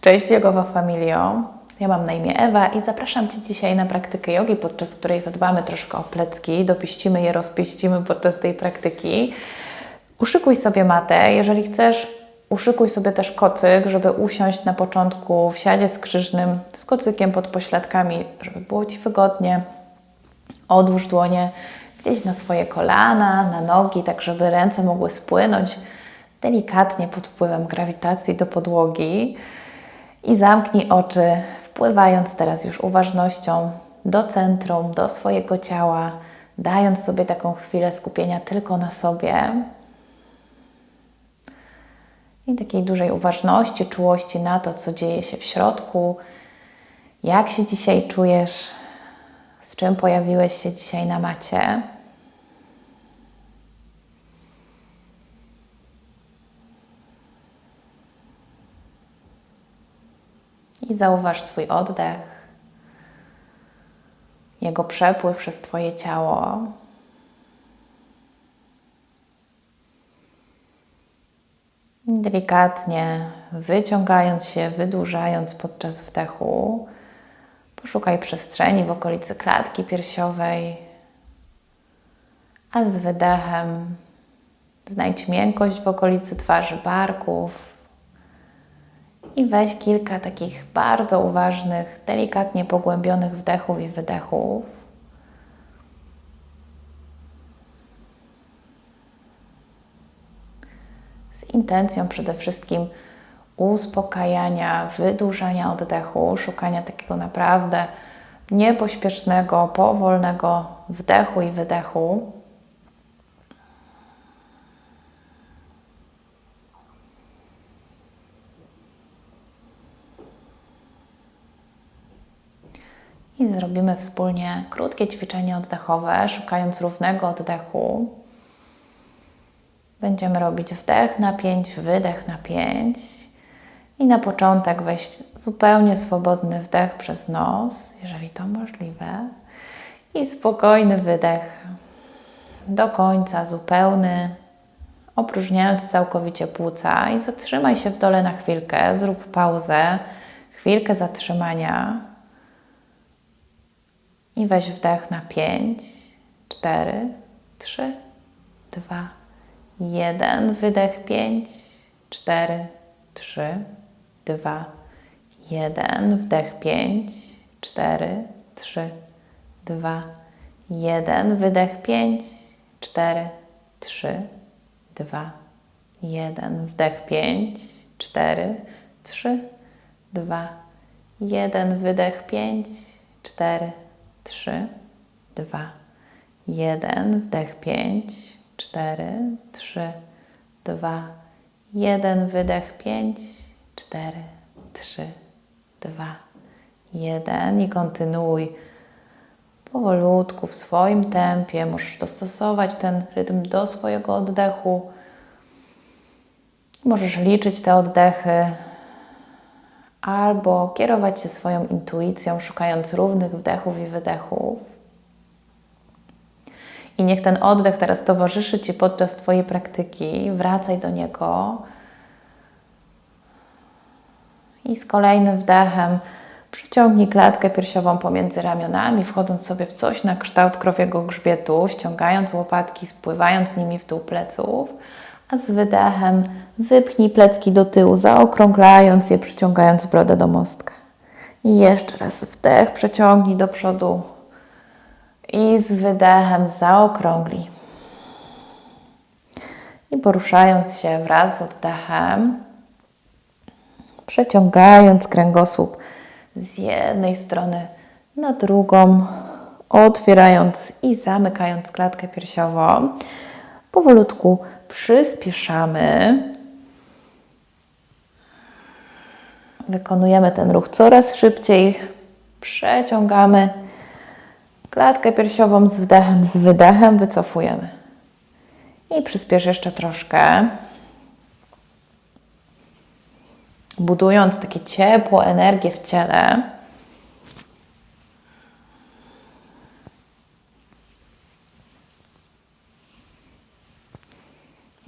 Cześć Jogowa Familio. Ja mam na imię Ewa i zapraszam Cię dzisiaj na praktykę jogi, podczas której zadbamy troszkę o plecki, dopiścimy je, rozpieścimy podczas tej praktyki. Uszykuj sobie matę, jeżeli chcesz, uszykuj sobie też kocyk, żeby usiąść na początku w siadzie skrzyżnym z kocykiem pod pośladkami, żeby było Ci wygodnie. Odłóż dłonie gdzieś na swoje kolana, na nogi, tak żeby ręce mogły spłynąć delikatnie pod wpływem grawitacji do podłogi. I zamknij oczy, wpływając teraz już uważnością do centrum, do swojego ciała, dając sobie taką chwilę skupienia tylko na sobie. I takiej dużej uważności, czułości na to, co dzieje się w środku, jak się dzisiaj czujesz, z czym pojawiłeś się dzisiaj na macie. I zauważ swój oddech, jego przepływ przez Twoje ciało. Delikatnie wyciągając się, wydłużając podczas wdechu, poszukaj przestrzeni w okolicy klatki piersiowej, a z wydechem znajdź miękkość w okolicy twarzy barków i weź kilka takich bardzo uważnych, delikatnie pogłębionych wdechów i wydechów. Z intencją przede wszystkim uspokajania, wydłużania oddechu, szukania takiego naprawdę niepośpiesznego, powolnego wdechu i wydechu. I zrobimy wspólnie krótkie ćwiczenie oddechowe, szukając równego oddechu. Będziemy robić wdech na 5, wydech na 5. I na początek weź zupełnie swobodny wdech przez nos, jeżeli to możliwe. I spokojny wydech do końca, zupełny, opróżniając całkowicie płuca. I zatrzymaj się w dole na chwilkę, zrób pauzę, chwilkę zatrzymania. I weź wdech na 5, 4, 3, 2, 1. Wydech 5, 4, 3, 2, 1. Wdech 5, 4, 3, 2, 1. Wydech 5, 4, 3, 2, 1. Wdech 5, 4, 3, 2, 1. Wydech 5, 4, 3, 2, 1. Wdech 5, 4, 3, 2, 1. Wydech 5, 4, 3, 2, 1. I kontynuuj powolutku w swoim tempie. Możesz dostosować ten rytm do swojego oddechu. Możesz liczyć te oddechy albo kierować się swoją intuicją, szukając równych wdechów i wydechów. I niech ten oddech teraz towarzyszy Ci podczas Twojej praktyki. Wracaj do niego. I z kolejnym wdechem przyciągnij klatkę piersiową pomiędzy ramionami, wchodząc sobie w coś na kształt krowiego grzbietu, ściągając łopatki, spływając nimi w dół pleców a z wydechem wypchnij plecki do tyłu, zaokrąglając je, przyciągając brodę do mostka. I jeszcze raz wdech, przeciągnij do przodu i z wydechem zaokrąglij. I poruszając się wraz z oddechem, przeciągając kręgosłup z jednej strony na drugą, otwierając i zamykając klatkę piersiową. Powolutku przyspieszamy. Wykonujemy ten ruch coraz szybciej. Przeciągamy klatkę piersiową z wdechem, z wydechem, wycofujemy. I przyspiesz jeszcze troszkę. Budując takie ciepło, energię w ciele.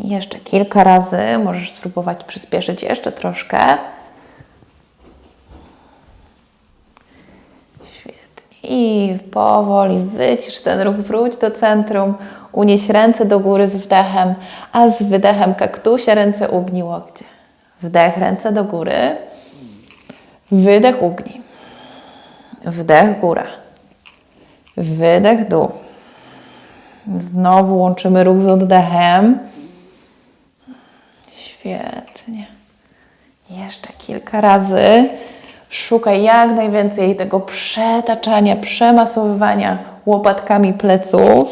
Jeszcze kilka razy. Możesz spróbować przyspieszyć jeszcze troszkę. Świetnie. I powoli wycisz ten ruch, wróć do centrum. Unieś ręce do góry z wdechem, a z wydechem kaktusie ręce ugnij łokcie. Wdech, ręce do góry. Wydech, ugnij. Wdech, góra. Wydech, dół. Znowu łączymy ruch z oddechem. Świetnie. Jeszcze kilka razy. Szukaj jak najwięcej tego przetaczania, przemasowywania łopatkami pleców.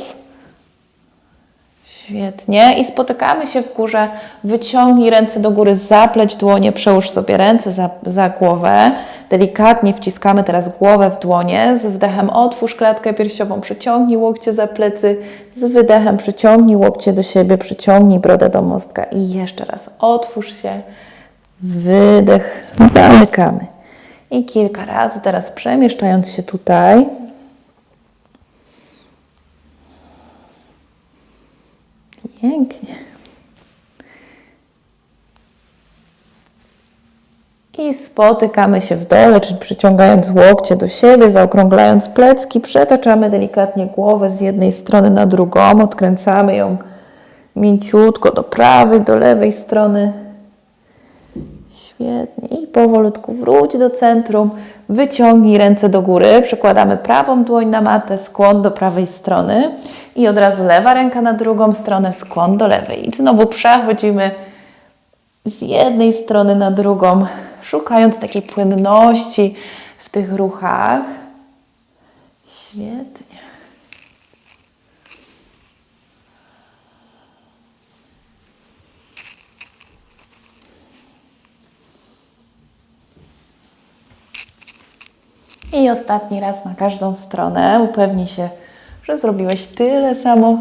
Świetnie. I spotykamy się w górze. Wyciągnij ręce do góry, zapleć dłonie, przełóż sobie ręce za, za głowę. Delikatnie wciskamy teraz głowę w dłonie. Z wdechem otwórz klatkę piersiową, przyciągnij łokcie za plecy. Z wydechem przyciągnij łokcie do siebie, przyciągnij brodę do mostka. I jeszcze raz otwórz się. Wydech, zamykamy. I kilka razy teraz przemieszczając się tutaj. Pięknie. I spotykamy się w dole, czyli przyciągając łokcie do siebie, zaokrąglając plecki, przetaczamy delikatnie głowę z jednej strony na drugą, odkręcamy ją mięciutko do prawej, do lewej strony. Świetnie. I powolutku wróć do centrum, wyciągnij ręce do góry, przekładamy prawą dłoń na matę, skłon do prawej strony i od razu lewa ręka na drugą stronę, skłon do lewej. I znowu przechodzimy z jednej strony na drugą, szukając takiej płynności w tych ruchach. Świetnie. I ostatni raz na każdą stronę. Upewnij się, że zrobiłeś tyle samo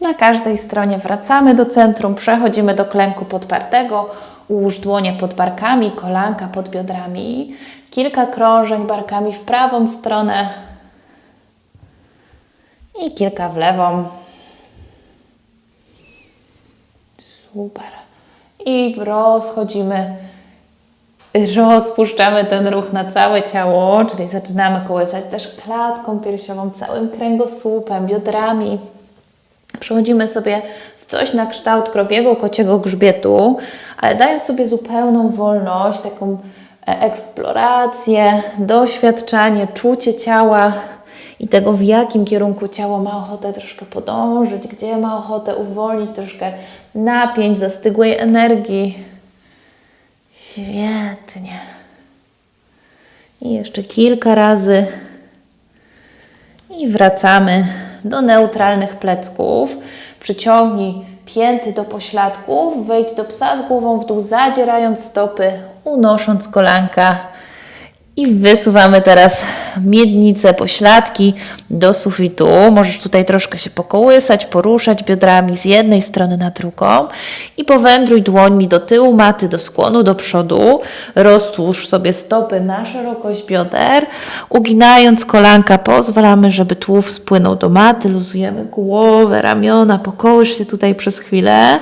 na każdej stronie. Wracamy do centrum, przechodzimy do klęku podpartego. Ułóż dłonie pod barkami, kolanka pod biodrami. Kilka krążeń barkami w prawą stronę i kilka w lewą. Super. I rozchodzimy rozpuszczamy ten ruch na całe ciało, czyli zaczynamy kołysać też klatką piersiową, całym kręgosłupem, biodrami. Przechodzimy sobie w coś na kształt krowiego kociego grzbietu, ale dając sobie zupełną wolność, taką e, eksplorację, doświadczanie, czucie ciała i tego, w jakim kierunku ciało ma ochotę troszkę podążyć, gdzie ma ochotę uwolnić troszkę napięć, zastygłej energii. Świetnie. I jeszcze kilka razy. I wracamy do neutralnych plecków. Przyciągnij pięty do pośladków, wejdź do psa z głową w dół, zadzierając stopy, unosząc kolanka i wysuwamy teraz miednicę, pośladki do sufitu. Możesz tutaj troszkę się pokołysać, poruszać biodrami z jednej strony na drugą i powędruj dłońmi do tyłu maty, do skłonu, do przodu. Roztłóż sobie stopy na szerokość bioder. Uginając kolanka pozwalamy, żeby tułów spłynął do maty. Luzujemy głowę, ramiona, pokołysz się tutaj przez chwilę.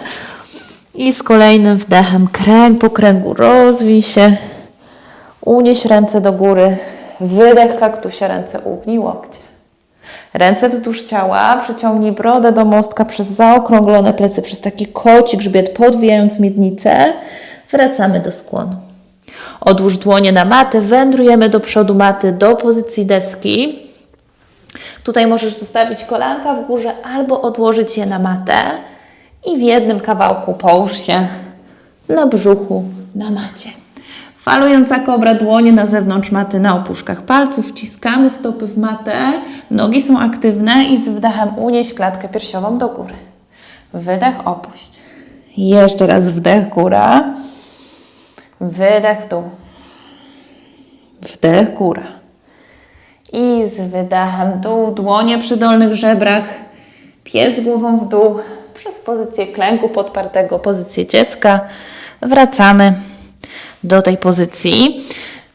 I z kolejnym wdechem kręg po kręgu rozwij się. Unieś ręce do góry, wydech kaktusia, ręce ugnij łokcie. Ręce wzdłuż ciała, przyciągnij brodę do mostka przez zaokrąglone plecy, przez taki koci grzbiet, podwijając miednicę. Wracamy do skłonu. Odłóż dłonie na matę, wędrujemy do przodu maty, do pozycji deski. Tutaj możesz zostawić kolanka w górze albo odłożyć je na matę i w jednym kawałku połóż się na brzuchu, na macie. Falująca kobra, dłonie na zewnątrz maty, na opuszkach palców, wciskamy stopy w matę, nogi są aktywne i z wdechem unieś klatkę piersiową do góry. Wydech, opuść. Jeszcze raz wdech, góra. Wydech, dół. Wdech, góra. I z wydechem dół, dłonie przy dolnych żebrach, pies głową w dół, przez pozycję klęku podpartego, pozycję dziecka. Wracamy do tej pozycji.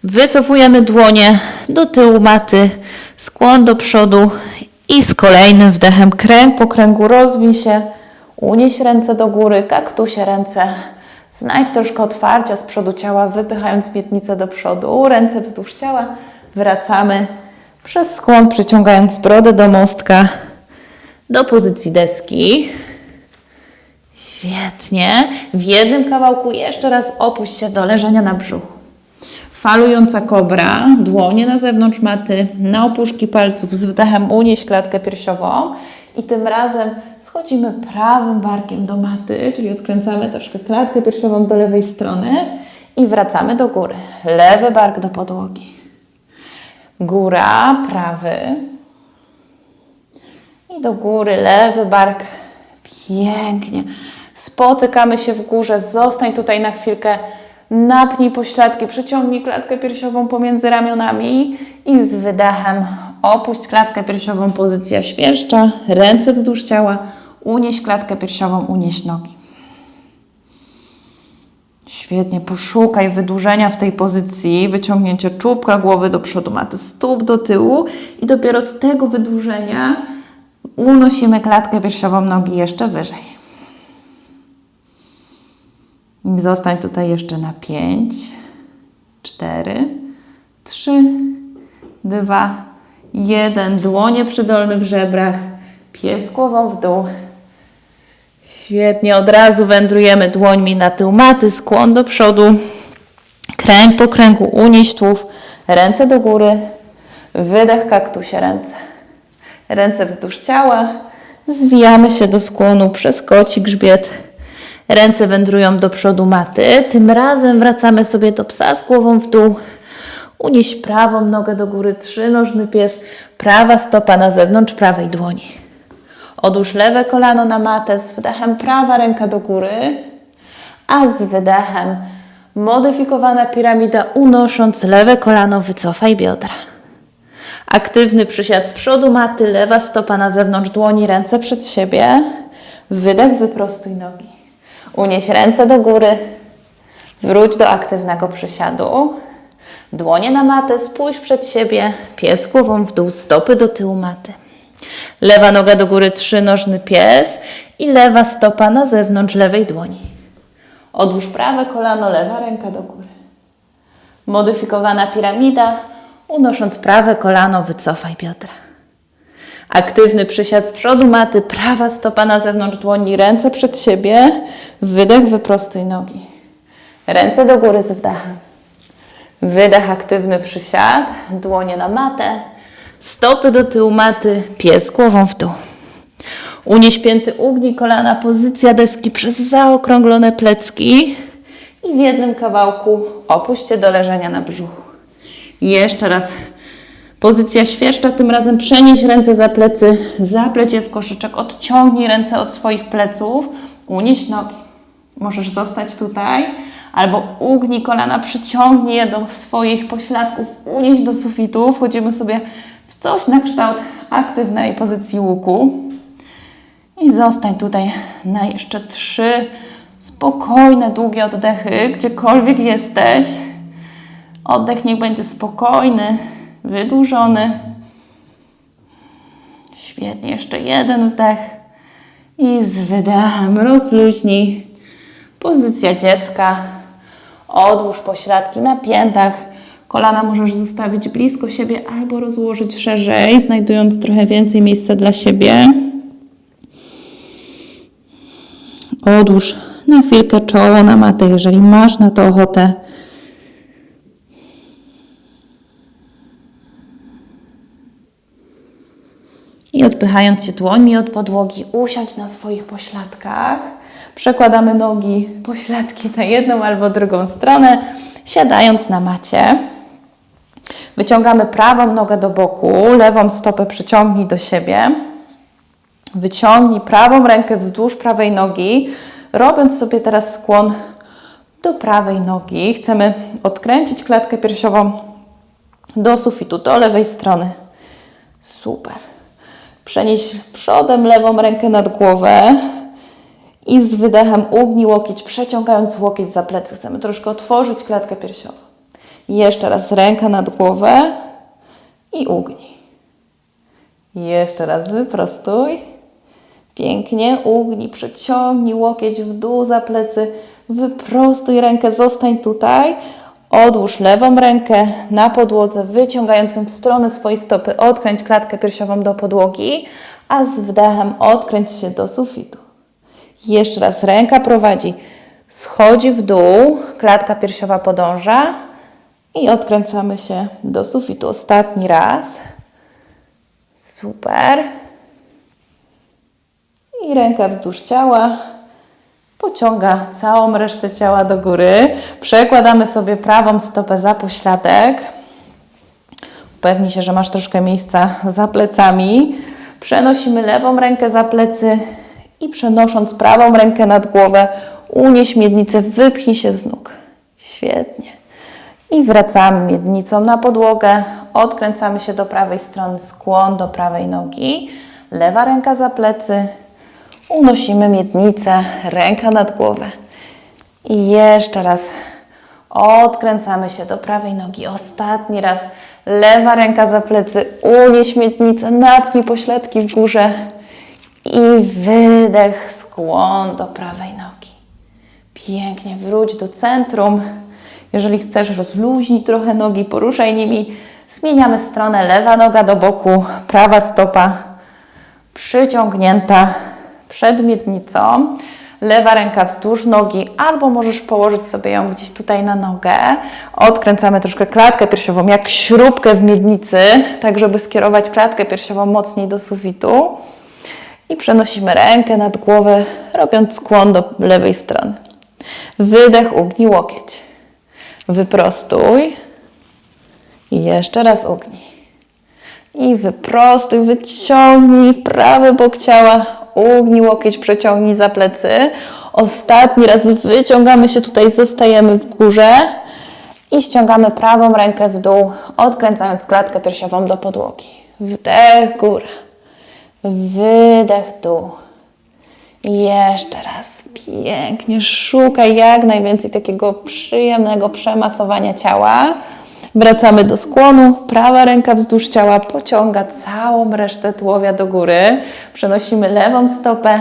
Wycofujemy dłonie do tyłu maty, skłon do przodu i z kolejnym wdechem kręg po kręgu rozwij się, unieś ręce do góry, kaktusie ręce. Znajdź troszkę otwarcia z przodu ciała, wypychając miednicę do przodu, ręce wzdłuż ciała. Wracamy Przez skłon przyciągając brodę do mostka do pozycji deski. Świetnie. W jednym kawałku jeszcze raz opuść się do leżenia na brzuchu. Falująca kobra, dłonie na zewnątrz maty, na opuszki palców, z wdechem unieść klatkę piersiową i tym razem schodzimy prawym barkiem do maty, czyli odkręcamy troszkę klatkę piersiową do lewej strony i wracamy do góry. Lewy bark do podłogi. Góra, prawy, i do góry, lewy bark. Pięknie. Spotykamy się w górze. Zostań tutaj na chwilkę. Napnij pośladki, przyciągnij klatkę piersiową pomiędzy ramionami i z wydechem opuść klatkę piersiową, pozycja świerszcza, ręce wzdłuż ciała, unieś klatkę piersiową, unieś nogi. Świetnie, poszukaj wydłużenia w tej pozycji, wyciągnięcie czubka głowy do przodu maty, stóp do tyłu i dopiero z tego wydłużenia unosimy klatkę piersiową nogi jeszcze wyżej. Zostań tutaj jeszcze na 5, 4, 3, 2, 1. Dłonie przy dolnych żebrach, pies głową w dół. Świetnie, od razu wędrujemy dłońmi na tył maty, skłon do przodu, kręg po kręgu, unieś tułów, ręce do góry, wydech kaktusie ręce. Ręce wzdłuż ciała, zwijamy się do skłonu przez koci grzbiet. Ręce wędrują do przodu maty. Tym razem wracamy sobie do psa z głową w dół. Unieś prawą nogę do góry, trzynożny pies, prawa stopa na zewnątrz prawej dłoni. Odłóż lewe kolano na matę, z wdechem prawa ręka do góry, a z wydechem modyfikowana piramida, unosząc lewe kolano, wycofaj biodra. Aktywny przysiad z przodu maty, lewa stopa na zewnątrz dłoni, ręce przed siebie. Wydech, wyprostuj nogi. Unieś ręce do góry. Wróć do aktywnego przysiadu. Dłonie na matę, spójrz przed siebie. Pies głową w dół, stopy do tyłu maty. Lewa noga do góry, trzynożny pies i lewa stopa na zewnątrz lewej dłoni. Odłóż prawe kolano, lewa ręka do góry. Modyfikowana piramida, unosząc prawe kolano, wycofaj biodra. Aktywny przysiad z przodu maty, prawa stopa na zewnątrz dłoni, ręce przed siebie, wydech, wyprostuj nogi. Ręce do góry z wdechem. Wydech, aktywny przysiad, dłonie na matę, stopy do tyłu maty, pies głową w dół. Unieś pięty, ugnij kolana, pozycja deski przez zaokrąglone plecki i w jednym kawałku opuść się do leżenia na brzuchu. Jeszcze raz. Pozycja świerszcza, tym razem przenieś ręce za plecy, zapleć je w koszyczek, odciągnij ręce od swoich pleców, unieś nogi. Możesz zostać tutaj, albo ugnij kolana, przyciągnij je do swoich pośladków, unieś do sufitu. Wchodzimy sobie w coś na kształt aktywnej pozycji łuku. I zostań tutaj na jeszcze trzy spokojne, długie oddechy, gdziekolwiek jesteś. Oddech niech będzie spokojny, wydłużony. Świetnie, jeszcze jeden wdech i z wydechem rozluźnij. Pozycja dziecka. Odłóż pośladki na piętach. Kolana możesz zostawić blisko siebie albo rozłożyć szerzej, znajdując trochę więcej miejsca dla siebie. Odłóż na chwilkę czoło na matę, jeżeli masz na to ochotę. I odpychając się dłońmi od podłogi, usiądź na swoich pośladkach. Przekładamy nogi, pośladki na jedną albo drugą stronę, siadając na macie. Wyciągamy prawą nogę do boku, lewą stopę przyciągnij do siebie. Wyciągnij prawą rękę wzdłuż prawej nogi, robiąc sobie teraz skłon do prawej nogi. Chcemy odkręcić klatkę piersiową do sufitu, do lewej strony. Super. Przenieś przodem lewą rękę nad głowę i z wydechem ugnij łokieć, przeciągając łokieć za plecy. Chcemy troszkę otworzyć klatkę piersiową. Jeszcze raz ręka nad głowę i ugnij. Jeszcze raz wyprostuj. Pięknie, ugnij, przeciągnij łokieć w dół za plecy, wyprostuj rękę, zostań tutaj. Odłóż lewą rękę na podłodze, wyciągając ją w stronę swojej stopy. Odkręć klatkę piersiową do podłogi, a z wdechem odkręć się do sufitu. Jeszcze raz ręka prowadzi, schodzi w dół, klatka piersiowa podąża i odkręcamy się do sufitu. Ostatni raz. Super. I ręka wzdłuż ciała. Pociąga całą resztę ciała do góry. Przekładamy sobie prawą stopę za pośladek. Upewnij się, że masz troszkę miejsca za plecami. Przenosimy lewą rękę za plecy i przenosząc prawą rękę nad głowę, unieś miednicę, wypchnij się z nóg. Świetnie. I wracamy miednicą na podłogę. Odkręcamy się do prawej strony, skłon do prawej nogi. Lewa ręka za plecy. Unosimy miednicę, ręka nad głowę. I jeszcze raz odkręcamy się do prawej nogi. Ostatni raz. Lewa ręka za plecy, unieś miednicę, napnij pośladki w górze. I wydech, skłon do prawej nogi. Pięknie, wróć do centrum. Jeżeli chcesz, rozluźnij trochę nogi, poruszaj nimi. Zmieniamy stronę, lewa noga do boku, prawa stopa przyciągnięta przed miednicą. Lewa ręka wzdłuż nogi, albo możesz położyć sobie ją gdzieś tutaj na nogę. Odkręcamy troszkę klatkę piersiową, jak śrubkę w miednicy, tak żeby skierować klatkę piersiową mocniej do sufitu. I przenosimy rękę nad głowę, robiąc skłon do lewej strony. Wydech, ugnij łokieć. Wyprostuj. I jeszcze raz ugnij. I wyprostuj, wyciągnij prawy bok ciała, ugnij łokieć, przeciągnij za plecy. Ostatni raz wyciągamy się tutaj, zostajemy w górze i ściągamy prawą rękę w dół, odkręcając klatkę piersiową do podłogi. Wdech, góra. Wydech, dół. Jeszcze raz. Pięknie. Szukaj jak najwięcej takiego przyjemnego przemasowania ciała. Wracamy do skłonu. Prawa ręka wzdłuż ciała pociąga całą resztę tułowia do góry. Przenosimy lewą stopę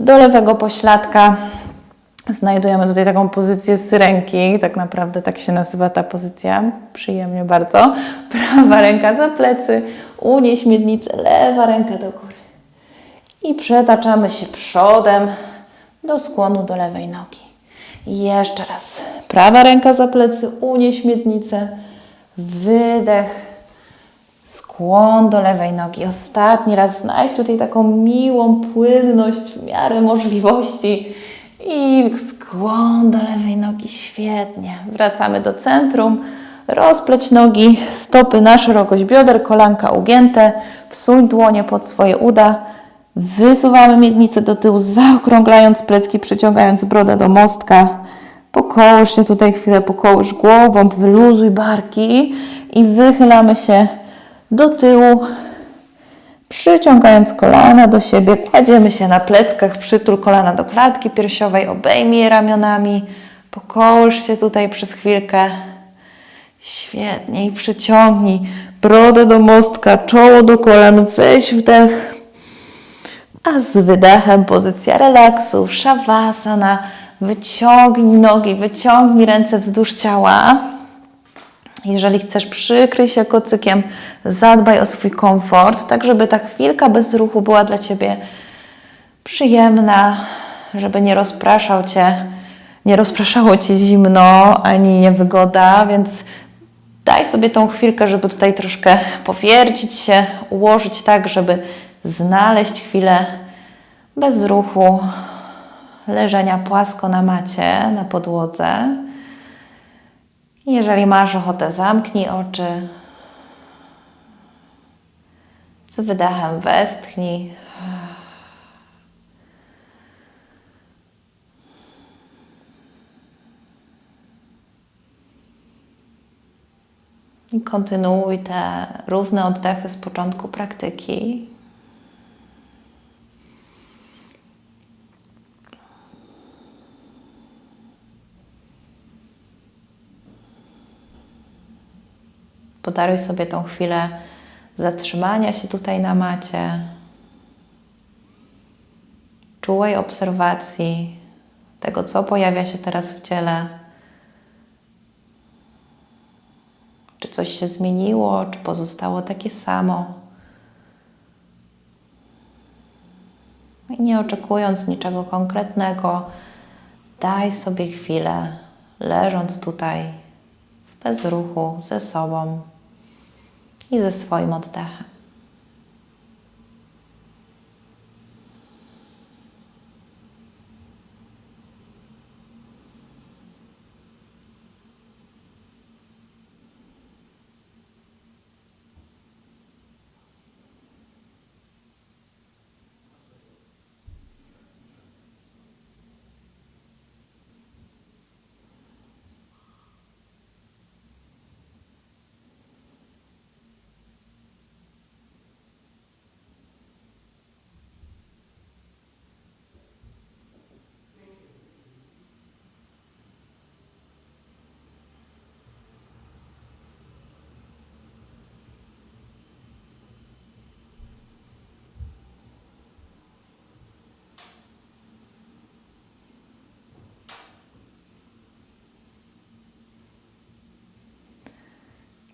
do lewego pośladka. Znajdujemy tutaj taką pozycję syrenki. Tak naprawdę tak się nazywa ta pozycja. Przyjemnie bardzo. Prawa ręka za plecy. Unieś miednicę. Lewa ręka do góry. I przetaczamy się przodem do skłonu do lewej nogi. Jeszcze raz. Prawa ręka za plecy, unieś miednicę. Wydech. Skłon do lewej nogi. Ostatni raz znajdź tutaj taką miłą płynność w miarę możliwości. I skłon do lewej nogi. Świetnie. Wracamy do centrum. Rozpleć nogi, stopy na szerokość bioder, kolanka ugięte. Wsuń dłonie pod swoje uda. Wysuwamy miednicę do tyłu, zaokrąglając plecki, przyciągając brodę do mostka. Pokołysz się tutaj chwilę, pokołysz głową, wyluzuj barki i wychylamy się do tyłu, przyciągając kolana do siebie. Kładziemy się na pleckach, przytul kolana do klatki piersiowej, obejmij je ramionami. Pokołysz się tutaj przez chwilkę. Świetnie i przyciągnij brodę do mostka, czoło do kolan, weź wdech. A z wydechem pozycja relaksu, shavasana. Wyciągnij nogi, wyciągnij ręce wzdłuż ciała. Jeżeli chcesz, przykryj się kocykiem, zadbaj o swój komfort, tak żeby ta chwilka bez ruchu była dla Ciebie przyjemna, żeby nie rozpraszał Cię, nie rozpraszało Cię zimno ani niewygoda, więc daj sobie tą chwilkę, żeby tutaj troszkę powiercić się, ułożyć tak, żeby znaleźć chwilę bez ruchu, leżenia płasko na macie, na podłodze. Jeżeli masz ochotę, zamknij oczy. Z wydechem westchnij. I kontynuuj te równe oddechy z początku praktyki. Podaruj sobie tą chwilę zatrzymania się tutaj na macie, czułej obserwacji tego, co pojawia się teraz w ciele. Czy coś się zmieniło, czy pozostało takie samo. I nie oczekując niczego konkretnego, daj sobie chwilę, leżąc tutaj w bezruchu ze sobą i ze swoim oddechem.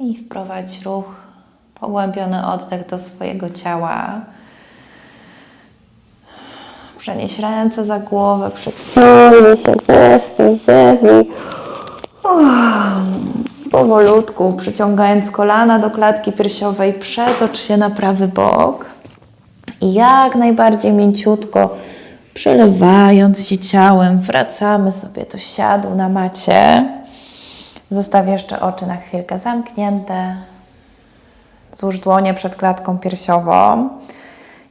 I wprowadź ruch, pogłębiony oddech do swojego ciała. Przenieś ręce za głowę, przyciągnij się, wespój, zewnij. Powolutku, przyciągając kolana do klatki piersiowej, przetocz się na prawy bok. I jak najbardziej mięciutko, przelewając się ciałem, wracamy sobie do siadu na macie. Zostaw jeszcze oczy na chwilkę zamknięte. Złóż dłonie przed klatką piersiową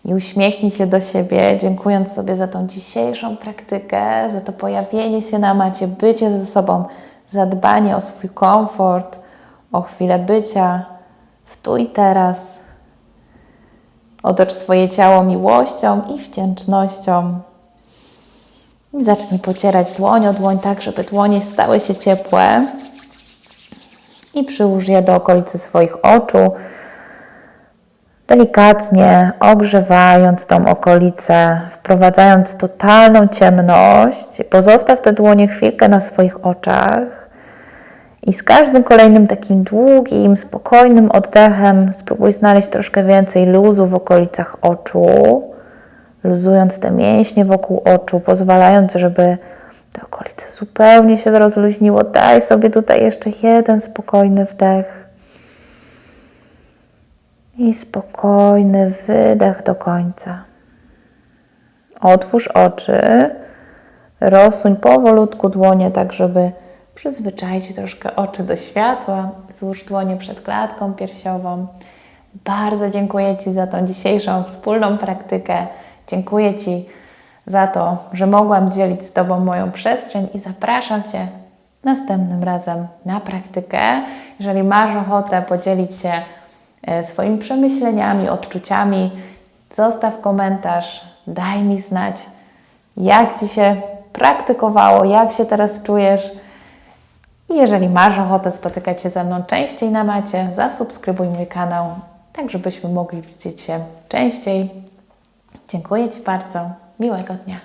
i uśmiechnij się do siebie, dziękując sobie za tą dzisiejszą praktykę, za to pojawienie się na macie, bycie ze sobą, zadbanie o swój komfort, o chwilę bycia w tu i teraz. Otocz swoje ciało miłością i wdzięcznością. I zacznij pocierać dłoń o dłoń tak, żeby dłonie stały się ciepłe i przyłóż je do okolicy swoich oczu, delikatnie ogrzewając tą okolicę, wprowadzając totalną ciemność. Pozostaw te dłonie chwilkę na swoich oczach i z każdym kolejnym takim długim, spokojnym oddechem spróbuj znaleźć troszkę więcej luzu w okolicach oczu, luzując te mięśnie wokół oczu, pozwalając, żeby te okolice zupełnie się rozluźniło. Daj sobie tutaj jeszcze jeden spokojny wdech i spokojny wydech do końca. Otwórz oczy, rozsuń powolutku dłonie, tak żeby przyzwyczaić troszkę oczy do światła. Złóż dłonie przed klatką piersiową. Bardzo dziękuję Ci za tą dzisiejszą wspólną praktykę. Dziękuję Ci za to, że mogłam dzielić z Tobą moją przestrzeń i zapraszam Cię następnym razem na praktykę. Jeżeli masz ochotę podzielić się e, swoimi przemyśleniami, odczuciami, zostaw komentarz, daj mi znać, jak Ci się praktykowało, jak się teraz czujesz. I jeżeli masz ochotę spotykać się ze mną częściej na macie, zasubskrybuj mój kanał, tak żebyśmy mogli widzieć się częściej. Dziękuję Ci bardzo. Miłego dnia.